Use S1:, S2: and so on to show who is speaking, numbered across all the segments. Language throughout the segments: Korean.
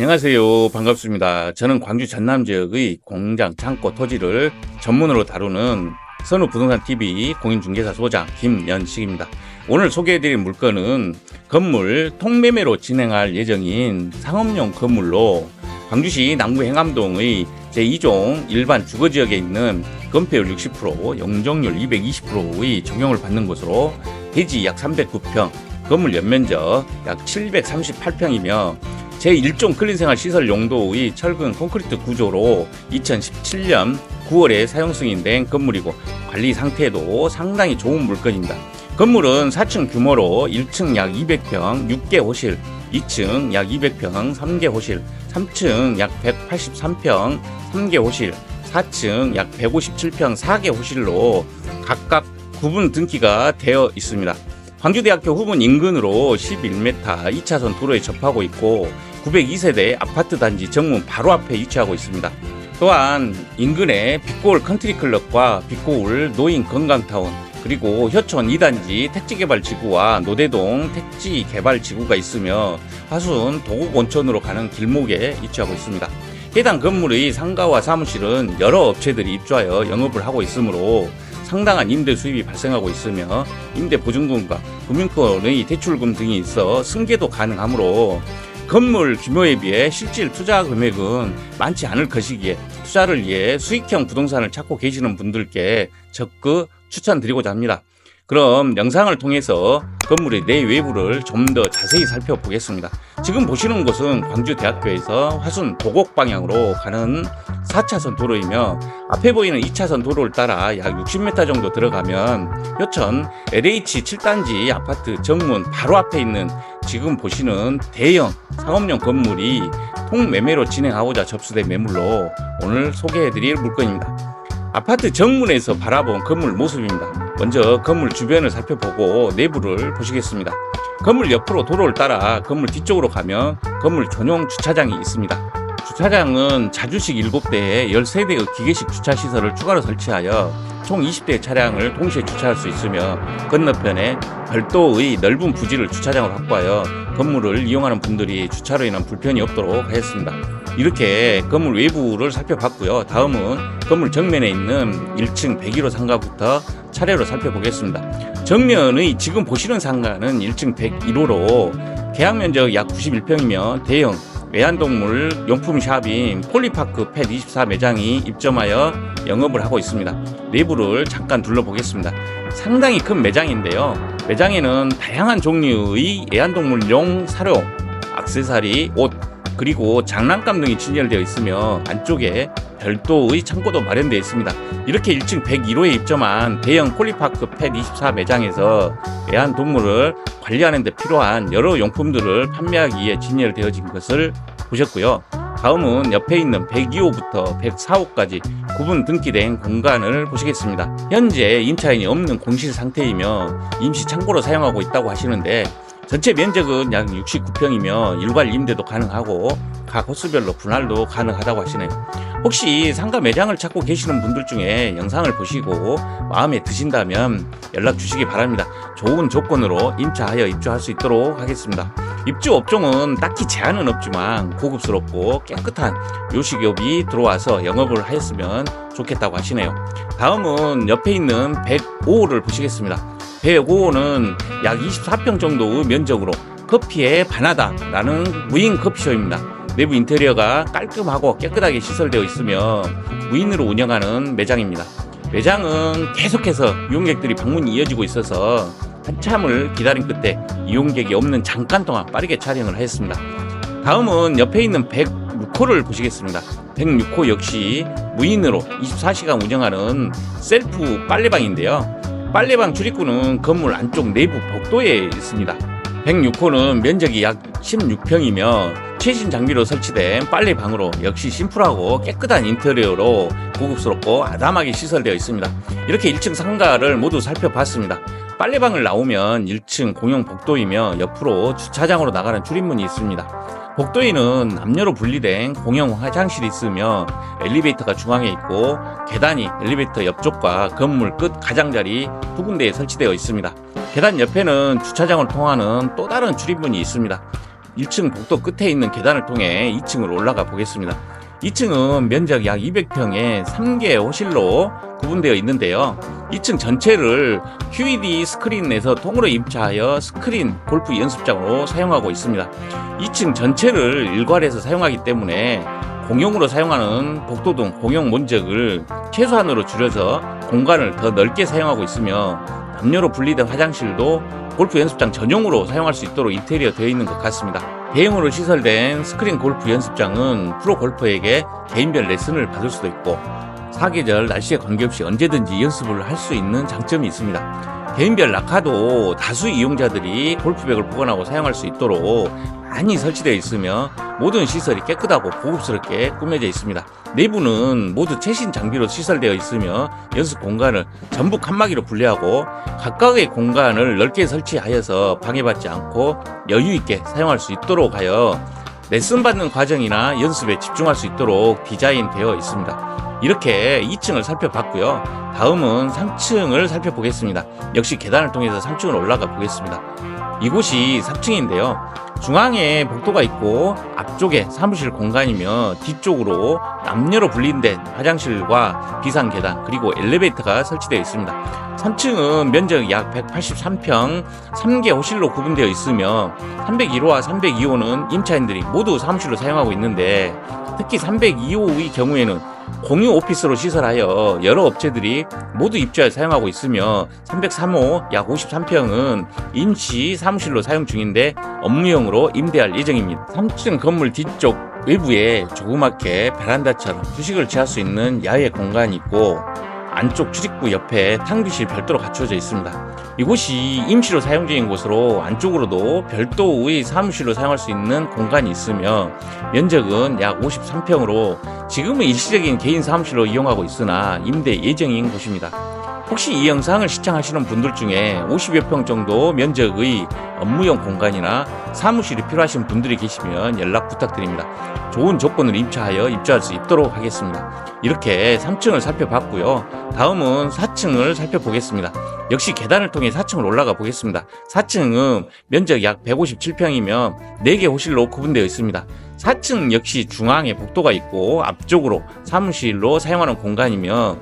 S1: 안녕하세요. 반갑습니다. 저는 광주 전남 지역의 공장, 창고, 토지를 전문으로 다루는 선우 부동산 TV 공인중개사 소장 김연식입니다. 오늘 소개해드릴 물건은 건물 통매매로 진행할 예정인 상업용 건물로 광주시 남구 행암동의 제2종 일반 주거지역에 있는 건폐율 60%, 용적률 220%의 적용을 받는 곳으로 대지 약 309평, 건물 연면적 약 738평이며 제1종 근린생활 시설 용도의 철근 콘크리트 구조로 2017년 9월에 사용 승인된 건물이고 관리 상태도 상당히 좋은 물건입니다. 건물은 4층 규모로 1층 약 200평 6개 호실, 2층 약 200평 3개 호실, 3층 약 183평 3개 호실, 4층 약 157평 4개 호실로 각각 구분 등기가 되어 있습니다. 광주대학교 후문 인근으로 11m 2차선 도로에 접하고 있고 902세대 아파트 단지 정문 바로 앞에 위치하고 있습니다. 또한 인근에 빛고울 컨트리클럽과 빛고울 노인 건강타운 그리고 효촌 2단지 택지개발지구와 노대동 택지개발지구가 있으며 하순 도곡 온천으로 가는 길목에 위치하고 있습니다. 해당 건물의 상가와 사무실은 여러 업체들이 입주하여 영업을 하고 있으므로 상당한 임대 수입이 발생하고 있으며 임대 보증금과 금융권의 대출금 등이 있어 승계도 가능하므로 건물 규모에 비해 실질 투자 금액은 많지 않을 것이기에 투자를 위해 수익형 부동산을 찾고 계시는 분들께 적극 추천드리고자 합니다. 그럼 영상을 통해서 건물의 내외부를 좀 더 자세히 살펴보겠습니다. 지금 보시는 곳은 광주대학교에서 화순 도곡 방향으로 가는 4차선 도로이며 앞에 보이는 2차선 도로를 따라 약 60m 정도 들어가면 효천 LH 7단지 아파트 정문 바로 앞에 있는 지금 보시는 대형 상업용 건물이 통매매로 진행하고자 접수된 매물로 오늘 소개해드릴 물건입니다. 아파트 정문에서 바라본 건물 모습입니다. 먼저 건물 주변을 살펴보고 내부를 보시겠습니다. 건물 옆으로 도로를 따라 건물 뒤쪽으로 가면 건물 전용 주차장이 있습니다. 주차장은 자주식 7대에 13대의 기계식 주차시설을 추가로 설치하여 총 20대의 차량을 동시에 주차할 수 있으며 건너편에 별도의 넓은 부지를 주차장으로 확보하여 건물을 이용하는 분들이 주차로 인한 불편이 없도록 하였습니다. 이렇게 건물 외부를 살펴봤고요. 다음은 건물 정면에 있는 1층 101호 상가부터 차례로 살펴보겠습니다. 정면의 지금 보시는 상가는 1층 101호로 계약 면적 약 91평이며 대형 외환동물 용품 샵인 폴리파크 펫 24 매장이 입점하여 영업을 하고 있습니다. 내부를 잠깐 둘러보겠습니다. 상당히 큰 매장인데요. 매장에는 다양한 종류의 애완동물용 사료, 악세사리, 옷, 그리고 장난감 등이 진열되어 있으며 안쪽에 별도의 창고도 마련되어 있습니다. 이렇게 1층 101호에 입점한 대형 폴리파크 펫 24 매장에서 애완동물을 관리하는 데 필요한 여러 용품들을 판매하기 위해 진열되어진 것을 보셨고요. 다음은 옆에 있는 102호부터 104호까지 구분 등기된 공간을 보시겠습니다. 현재 임차인이 없는 공실 상태이며 임시 창고로 사용하고 있다고 하시는데 전체 면적은 약 69평이며 일괄 임대도 가능하고 각 호수별로 분할도 가능하다고 하시네요. 혹시 상가 매장을 찾고 계시는 분들 중에 영상을 보시고 마음에 드신다면 연락 주시기 바랍니다. 좋은 조건으로 임차하여 입주할 수 있도록 하겠습니다. 입주 업종은 딱히 제한은 없지만 고급스럽고 깨끗한 요식업이 들어와서 영업을 하였으면 좋겠다고 하시네요. 다음은 옆에 있는 105호를 보시겠습니다. 105호는 약 24평 정도의 면적으로 커피에 반하다라는 무인 커피숍입니다. 내부 인테리어가 깔끔하고 깨끗하게 시설되어 있으며 무인으로 운영하는 매장입니다. 매장은 계속해서 이용객들이 방문이 이어지고 있어서 한참을 기다린 끝에 이용객이 없는 잠깐 동안 빠르게 촬영을 하였습니다. 다음은 옆에 있는 106호를 보시겠습니다. 106호 역시 무인으로 24시간 운영하는 셀프 빨래방인데요. 빨래방 출입구는 건물 안쪽 내부 복도에 있습니다. 106호는 면적이 약 16평이며 최신 장비로 설치된 빨래방으로 역시 심플하고 깨끗한 인테리어로 고급스럽고 아담하게 시설되어 있습니다. 이렇게 1층 상가를 모두 살펴봤습니다. 빨래방을 나오면 1층 공용 복도이며 옆으로 주차장으로 나가는 출입문이 있습니다. 복도에는 남녀로 분리된 공용 화장실이 있으며 엘리베이터가 중앙에 있고 계단이 엘리베이터 옆쪽과 건물 끝 가장자리 두 군데에 설치되어 있습니다. 계단 옆에는 주차장을 통하는 또 다른 출입문이 있습니다. 1층 복도 끝에 있는 계단을 통해 2층으로 올라가 보겠습니다. 2층은 면적 약 200평에 3개 호실로 구분되어 있는데요. 2층 전체를 QED 스크린에서 통으로 임차하여 스크린 골프 연습장으로 사용하고 있습니다. 2층 전체를 일괄해서 사용하기 때문에 공용으로 사용하는 복도 등 공용 면적을 최소한으로 줄여서 공간을 더 넓게 사용하고 있으며 남녀로 분리된 화장실도 골프 연습장 전용으로 사용할 수 있도록 인테리어 되어 있는 것 같습니다. 대형으로 시설된 스크린 골프 연습장은 프로 골퍼에게 개인별 레슨을 받을 수도 있고 사계절 날씨에 관계없이 언제든지 연습을 할 수 있는 장점이 있습니다. 개인별 낙하도 다수 이용자들이 골프백을 보관하고 사용할 수 있도록 많이 설치되어 있으며 모든 시설이 깨끗하고 고급스럽게 꾸며져 있습니다. 내부는 모두 최신 장비로 시설되어 있으며 연습 공간을 전부 칸막이로 분리하고 각각의 공간을 넓게 설치하여서 방해받지 않고 여유 있게 사용할 수 있도록 하여 레슨 받는 과정이나 연습에 집중할 수 있도록 디자인되어 있습니다. 이렇게 2층을 살펴봤고요. 다음은 3층을 살펴보겠습니다. 역시 계단을 통해서 3층을 올라가 보겠습니다. 이곳이 3층인데요. 중앙에 복도가 있고 앞쪽에 사무실 공간이며 뒤쪽으로 남녀로 분리된 화장실과 비상 계단 그리고 엘리베이터가 설치되어 있습니다. 3층은 면적 약 183평 3개 호실로 구분되어 있으며 301호와 302호는 임차인들이 모두 사무실로 사용하고 있는데 특히 302호의 경우에는 공유 오피스로 시설하여 여러 업체들이 모두 입주하여 사용하고 있으며 303호 약 53평은 임시 사무실로 사용 중인데 업무용으로 임대할 예정입니다. 3층 건물 뒤쪽 외부에 조그맣게 베란다처럼 휴식을 취할 수 있는 야외 공간이 있고 안쪽 출입구 옆에 탕비실 별도로 갖춰져 있습니다. 이곳이 임시로 사용 중인 곳으로 안쪽으로도 별도의 사무실로 사용할 수 있는 공간이 있으며 면적은 약 53평으로 지금은 일시적인 개인 사무실로 이용하고 있으나 임대 예정인 곳입니다. 혹시 이 영상을 시청하시는 분들 중에 50여 평 정도 면적의 업무용 공간이나 사무실이 필요하신 분들이 계시면 연락 부탁드립니다. 좋은 조건을 임차하여 입주할 수 있도록 하겠습니다. 이렇게 3층을 살펴봤고요. 다음은 4층을 살펴보겠습니다. 역시 계단을 통해 4층을 올라가 보겠습니다. 4층은 면적 약 157평이며 4개 호실로 구분되어 있습니다. 4층 역시 중앙에 복도가 있고 앞쪽으로 사무실로 사용하는 공간이며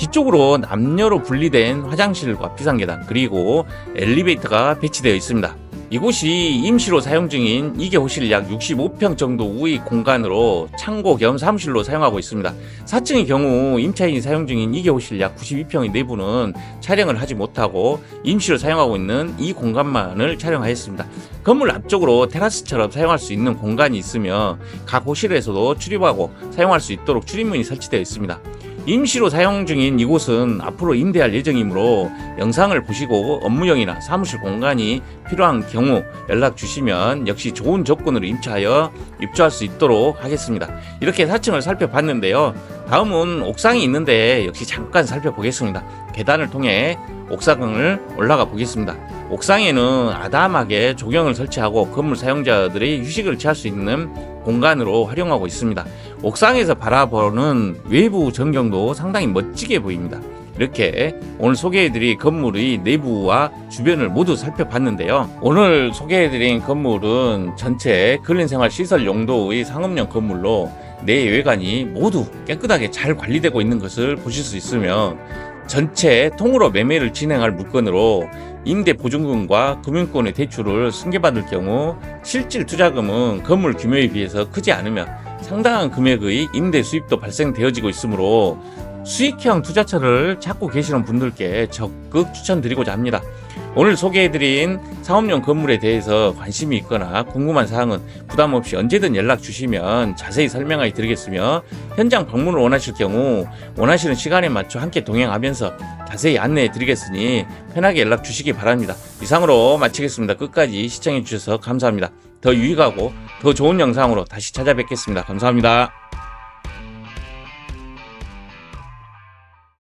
S1: 뒤쪽으로 남녀로 분리된 화장실과 비상계단 그리고 엘리베이터가 배치되어 있습니다. 이곳이 임시로 사용 중인 2개 호실 약 65평 정도 우의 공간으로 창고 겸 사무실로 사용하고 있습니다. 4층의 경우 임차인이 사용 중인 2개 호실 약 92평의 내부는 촬영을 하지 못하고 임시로 사용하고 있는 이 공간만을 촬영하였습니다. 건물 앞쪽으로 테라스처럼 사용할 수 있는 공간이 있으며 각 호실에서도 출입하고 사용할 수 있도록 출입문이 설치되어 있습니다. 임시로 사용 중인 이곳은 앞으로 임대할 예정이므로 영상을 보시고 업무용이나 사무실 공간이 필요한 경우 연락 주시면 역시 좋은 조건으로 임차하여 입주할 수 있도록 하겠습니다. 이렇게 4층을 살펴봤는데요. 다음은 옥상이 있는데 역시 잠깐 살펴보겠습니다. 계단을 통해 옥상을 올라가 보겠습니다. 옥상에는 아담하게 조경을 설치하고 건물 사용자들이 휴식을 취할 수 있는 공간으로 활용하고 있습니다. 옥상에서 바라보는 외부 전경도 상당히 멋지게 보입니다. 이렇게 오늘 소개해드린 건물의 내부와 주변을 모두 살펴봤는데요. 오늘 소개해드린 건물은 전체 근린생활 시설 용도의 상업용 건물로 내외관이 모두 깨끗하게 잘 관리되고 있는 것을 보실 수 있으며 전체 통으로 매매를 진행할 물건으로 임대 보증금과 금융권의 대출을 승계받을 경우 실질 투자금은 건물 규모에 비해서 크지 않으며 상당한 금액의 임대 수입도 발생되어지고 있으므로 수익형 투자처를 찾고 계시는 분들께 적극 추천드리고자 합니다. 오늘 소개해드린 사업용 건물에 대해서 관심이 있거나 궁금한 사항은 부담 없이 언제든 연락 주시면 자세히 설명해 드리겠으며 현장 방문을 원하실 경우 원하시는 시간에 맞춰 함께 동행하면서 자세히 안내해 드리겠으니 편하게 연락 주시기 바랍니다. 이상으로 마치겠습니다. 끝까지 시청해 주셔서 감사합니다. 더 유익하고 더 좋은 영상으로 다시 찾아뵙겠습니다. 감사합니다.